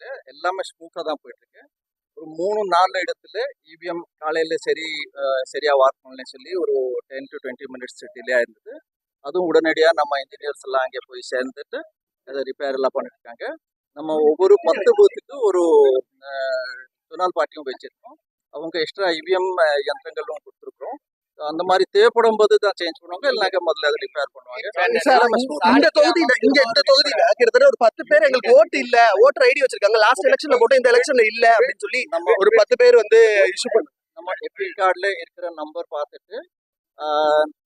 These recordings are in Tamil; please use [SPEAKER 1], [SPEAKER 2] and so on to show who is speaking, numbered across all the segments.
[SPEAKER 1] இடத்துல எல்லாமே ஸ்மூத்தாக தான் போயிட்டு இருக்கு ஒரு மூணு நாலு இடத்துல இவிஎம் காலையில் சரி சரியா ஒர்க் பண்ணலன்னு சொல்லி ஒரு ten to twenty minutes delay ஆயிருந்தது. அதுவும் உடனடியாக நம்ம இன்ஜினியர்ஸ் எல்லாம் அங்கே போய் சேர்ந்துட்டு அதை ரிப்பேர் எல்லாம் பண்ணிட்டு இருக்காங்க நம்ம ஒவ்வொரு பத்து பூத்துக்கு ஒரு துணால் பாட்டியும் வச்சிருக்கோம். அவங்க எக்ஸ்ட்ரா இவிஎம் யந்திரங்களும் கொடுத்துருக்குறோம். அந்த மாதிரி தேவைப்படும் போது தான் சேஞ்ச் பண்ணுவாங்க இல்லைனாக்கா முதல்ல அதை ரிப்பேர் பண்ணுவாங்க.
[SPEAKER 2] இந்த தொகுதியில இங்க இந்த தொகுதியில கிட்டத்தட்ட ஒரு பத்து பேர் எங்களுக்கு ஓட்டு இல்ல ஓட்டர் ஐடி வச்சிருக்காங்க. லாஸ்ட் எலெக்ஷன்ல போட்டு இந்த எலெக்ஷன்ல இல்ல அப்படின்னு சொல்லி
[SPEAKER 1] நம்ம
[SPEAKER 2] ஒரு பத்து பேர் வந்து இஷ்யூ பண்ண
[SPEAKER 1] நம்ம எப்பி கார்டில் இருக்கிற நம்பர் பார்த்துட்டு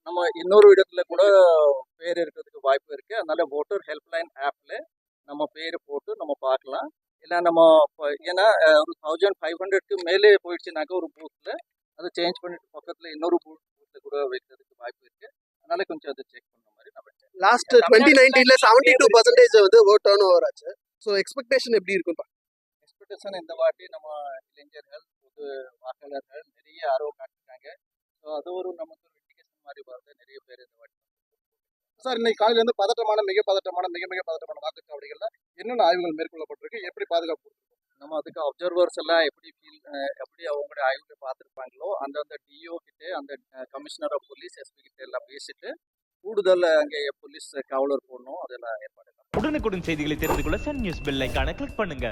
[SPEAKER 1] நம்ம இன்னொரு இடத்துல கூட பேர் இருக்கிறதுக்கு வாய்ப்பு இருக்கு. அதனால ஓட்டர் ஹெல்ப்லைன் ஆப்ல நம்ம பேர் போட்டு நம்ம பார்க்கலாம். இல்லை நம்ம ஏன்னா ஒரு தௌசண்ட் ஃபைவ் ஹண்ட்ரட்க்கு மேலே போயிடுச்சுனாக்கா ஒரு பூத்தில் அதை சேஞ்ச் பண்ணிட்டு பக்கத்தில் இன்னொரு பூத் பூத்தில் கூட வைக்கிறதுக்கு வாய்ப்பு இருக்கு. அதனால கொஞ்சம் அதை செக் பண்ண மாதிரி நான்
[SPEAKER 2] லாஸ்ட் டுவெண்ட்டி நைன்டீன்ல செவன்டி டூ பர்சன்டேஜ் வந்து ஓட் டர்ன் ஓவர் ஆச்சு. ஸோ எக்ஸ்பெக்டேஷன் எப்படி இருக்கும்
[SPEAKER 1] எக்ஸ்பெக்டேஷன் இந்த வாட்டி நம்ம இளைஞர்கள் பொது வாக்காளர்கள் நிறைய ஆர்வம் காட்டிருக்காங்க. ஸோ அது ஒரு நமக்கு ஒரு இண்டிகேஷன் மாதிரி வருது. நிறைய பேர் இந்த வாட்டி
[SPEAKER 3] சார் இன்னைக்கு காலையில இருந்து பதட்டமான மிக பதட்டமான மிக மிக பதட்டமான வாக்குச்சாவடிகள்ல என்னென்ன ஆய்வுகள் மேற்கொள்ளப்பட்டிருக்கு? எப்படி பாதுகாப்பு
[SPEAKER 1] நம்ம அதுக்கு அப்சர்வர்ஸ் எல்லாம் எப்படி ஃபீல் எப்படி அவங்களுடைய ஆய்வுகளை பார்த்துருப்பாங்களோ அந்தந்த டிஓ கிட்டே அந்த கமிஷனர் ஆஃப் போலீஸ் எஸ்பி கிட்ட எல்லாம் பேசிட்டு கூடுதல் அங்கே போலீஸ் காவலர் போடணும் அதெல்லாம் ஏற்பாடு
[SPEAKER 4] உடனுக்குடன் செய்திகளை தெரிந்து கொள்ள சன் நியூஸ் பெல் ஐக்கான கிளிக் பண்ணுங்க.